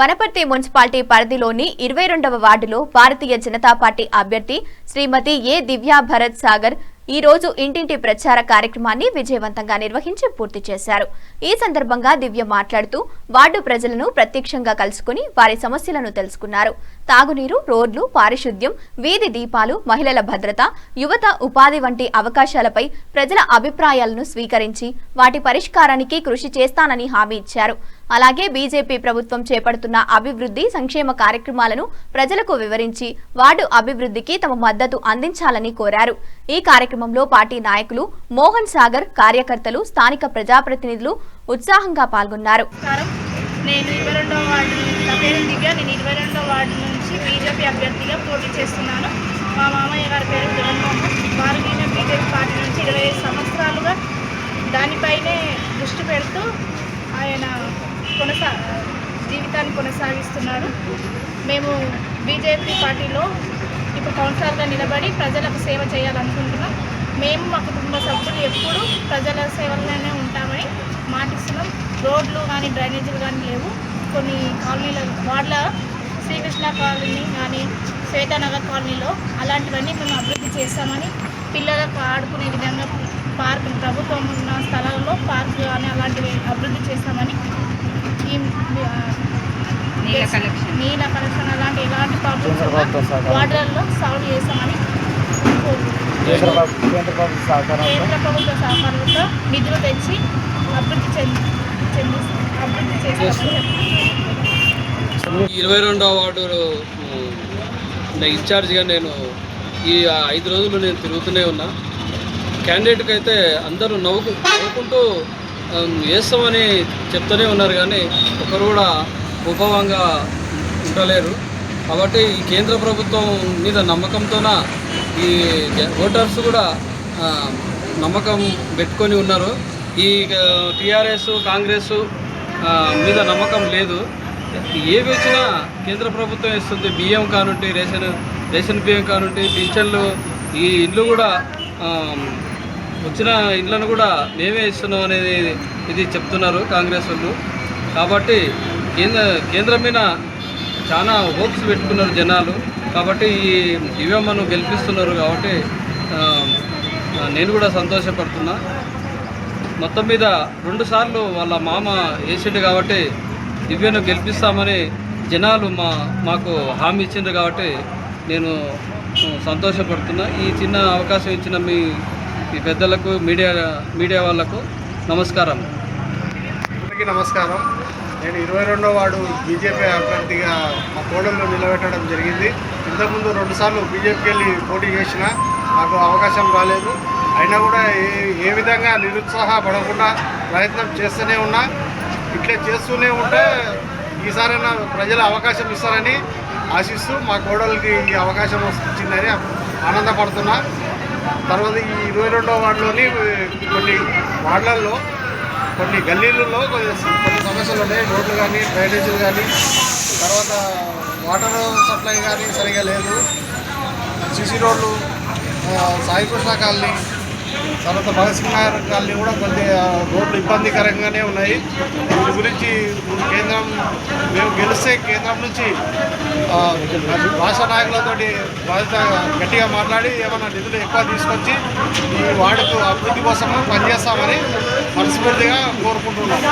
Wanaparthy municipality పరిధిలోని ఇరవై రెండవ వార్డులో భారతీయ జనతా పార్టీ అభ్యర్థి శ్రీమతి ఏ దివ్యా భరత్ సాగర్ ఈ రోజు ఇంటింటి ప్రచార కార్యక్రమాన్ని విజయవంతంగా నిర్వహించి పూర్తి చేశారు. ఈ సందర్భంగా దివ్య మాట్లాడుతూ వార్డు ప్రజలను ప్రత్యక్షంగా కలుసుకుని వారి సమస్యలను తెలుసుకున్నారు. తాగునీరు రోడ్లు పారిశుద్ధ్యం వీధి దీపాలు మహిళల భద్రత యువత ఉపాధి వంటి అవకాశాలపై ప్రజల అభిప్రాయాలను స్వీకరించి వాటి పరిష్కారానికి కృషి చేస్తానని హామీ ఇచ్చారు. అలాగే బీజేపీ ప్రభుత్వం చేపడుతున్న అభివృద్ధి సంక్షేమ కార్యక్రమాలను ప్రజలకు వివరించి వార్డు అభివృద్ధికి తమ మద్దతు అందించాలని కోరారు. ఈ కార్యక్రమంలో పార్టీ నాయకులు మోహన్ సాగర్ కార్యకర్తలు స్థానిక ప్రజాప్రతినిధులు ఉత్సాహంగా పాల్గొన్నారు. నేను ఇరవై రెండవ వార్డు నా పేరు దివ్య. నేను ఇరవై రెండవ వార్డు నుంచి బీజేపీ అభ్యర్థిగా పోటీ చేస్తున్నాను. మా మామయ్య గారి పేరు జగన్మోహన్. వారు నేను బీజేపీ పార్టీ నుంచి ఇరవై సంవత్సరాలుగా దానిపైనే దృష్టి జీవితాన్ని కొనసాగిస్తున్నాడు మేము బీజేపీ పార్టీలో ఇప్పుడు కౌన్సిలర్గా నిలబడి ప్రజలకు సేవ చేయాలనుకుంటున్నాం. మేము మా కుటుంబ సభ్యులు ఎప్పుడూ ప్రజల సేవలోనే ఉంటామని మాటిస్తున్నాం. రోడ్లు కానీ డ్రైనేజీలు కానీ లేవు. కొన్ని కాలనీల వార్డుల శ్రీకృష్ణ కాలనీ కానీ శ్వేతానగర్ కాలనీలో అలాంటివన్నీ మేము అభివృద్ధి చేస్తామని పిల్లలకు ఆడుకునే విధంగా పార్క్ ప్రభుత్వం ఉన్న స్థలాల్లో పార్క్ కానీ అలాంటివి అభివృద్ధి చేస్తామని నీళ్ళ కలెక్షన్ నీళ్ళ కలెక్షన్ అలాంటి ఎలాంటి ప్రాబ్లమ్స్ వార్డులలో సాల్వ్ చేస్తామని. కేంద్ర ప్రభు- కేంద్ర ప్రభుత్వ సహకారంతో నిధులు తెచ్చి అభివృద్ధి చెంది చెంది అభివృద్ధి చేస్తామని ఇరవై రెండవ వార్డు ఇన్ఛార్జిగా నేను ఈ ఐదు రోజులు నేను తిరుగుతూనే ఉన్నా. క్యాండిడేట్కి అయితే అందరూ నవ్వుకు నవ్వుకుంటూ వేస్తామని చెప్తూనే ఉన్నారు కానీ ఒకరు కూడా ఉపవంగా ఉండలేరు. కాబట్టి ఈ కేంద్ర ప్రభుత్వం మీద నమ్మకంతోన ఈ ఓటర్స్ కూడా నమ్మకం పెట్టుకొని ఉన్నారు. ఈ టీఆర్ఎస్ కాంగ్రెస్ మీద నమ్మకం లేదు. ఏవి వచ్చినా కేంద్ర ప్రభుత్వం ఇస్తుంది. బియ్యం కానుంటి రేషన్ రేషన్ బియ్యం కానుంటి పింఛన్లు ఈ ఇండ్లు కూడా వచ్చిన ఇండ్లను కూడా మేమే ఇస్తున్నాం అనేది ఇది చెప్తున్నారు కాంగ్రెస్ వాళ్ళు. కాబట్టి కేంద్ర కేంద్రం మీద చాలా హోప్స్ పెట్టుకున్నారు జనాలు. కాబట్టి ఈ దివ్యమ్మను గెలిపిస్తున్నారు కాబట్టి నేను కూడా సంతోషపడుతున్నా. మొత్తం మీద రెండుసార్లు వాళ్ళ మామ వేసిండు కాబట్టి దివ్యను గెలిపిస్తామని జనాలు మా మాకు హామీ ఇచ్చిండ్రు కాబట్టి నేను సంతోషపడుతున్నా. ఈ చిన్న అవకాశం ఇచ్చిన మీ మీ పెద్దలకు మీడియా మీడియా వాళ్ళకు నమస్కారం. అందరికీ నమస్కారం. నేను ఇరవై రెండో వార్డు బీజేపీ అభ్యర్థిగా మా కోడల్లో నిలబెట్టడం జరిగింది. ఇంతకుముందు రెండుసార్లు బీజేపీకి వెళ్ళి పోటీ చేసిన నాకు అవకాశం రాలేదు. అయినా కూడా ఏ ఏ విధంగా నిరుత్సాహపడకుండా ప్రయత్నం చేస్తూనే ఉన్నా ఇట్లా చేస్తూనే ఉంటే ఈసారైనా ప్రజలు అవకాశం ఇస్తారని ఆశిస్తూ మా కోడలికి ఈ అవకాశం వచ్చిందని ఆనందపడుతున్నా. తర్వాత ఈ ఇరవై రెండో వార్డులోని కొన్ని వార్డులలో కొన్ని గల్లీలలో కొన్ని కొన్ని సమస్యలు ఉన్నాయి రోడ్లు కానీ డ్రైనేజీలు కానీ. తర్వాత వాటర్ సప్లై కానీ సరిగా లేదు. సిసి రోడ్లు ఆ, సాయికృష్ణ కాలనీ తర్వాత భగత్ సింగ్ నగర్ కాలనీ కూడా కొద్దిగా రోడ్లు ఇబ్బందికరంగానే ఉన్నాయి. దీని గురించి కేంద్రం మేము గెలిస్తే కేంద్రం నుంచి ఆ, రాష్ట్ర నాయకులతోటి బాధ్యత గట్టిగా మాట్లాడి ఏమైనా నిధులు ఎక్కువ తీసుకొచ్చి ఈ వార్డుకు అభివృద్ధి కోసం పనిచేస్తామని మనస్ఫూర్తిగా కోరుకుంటున్నాం.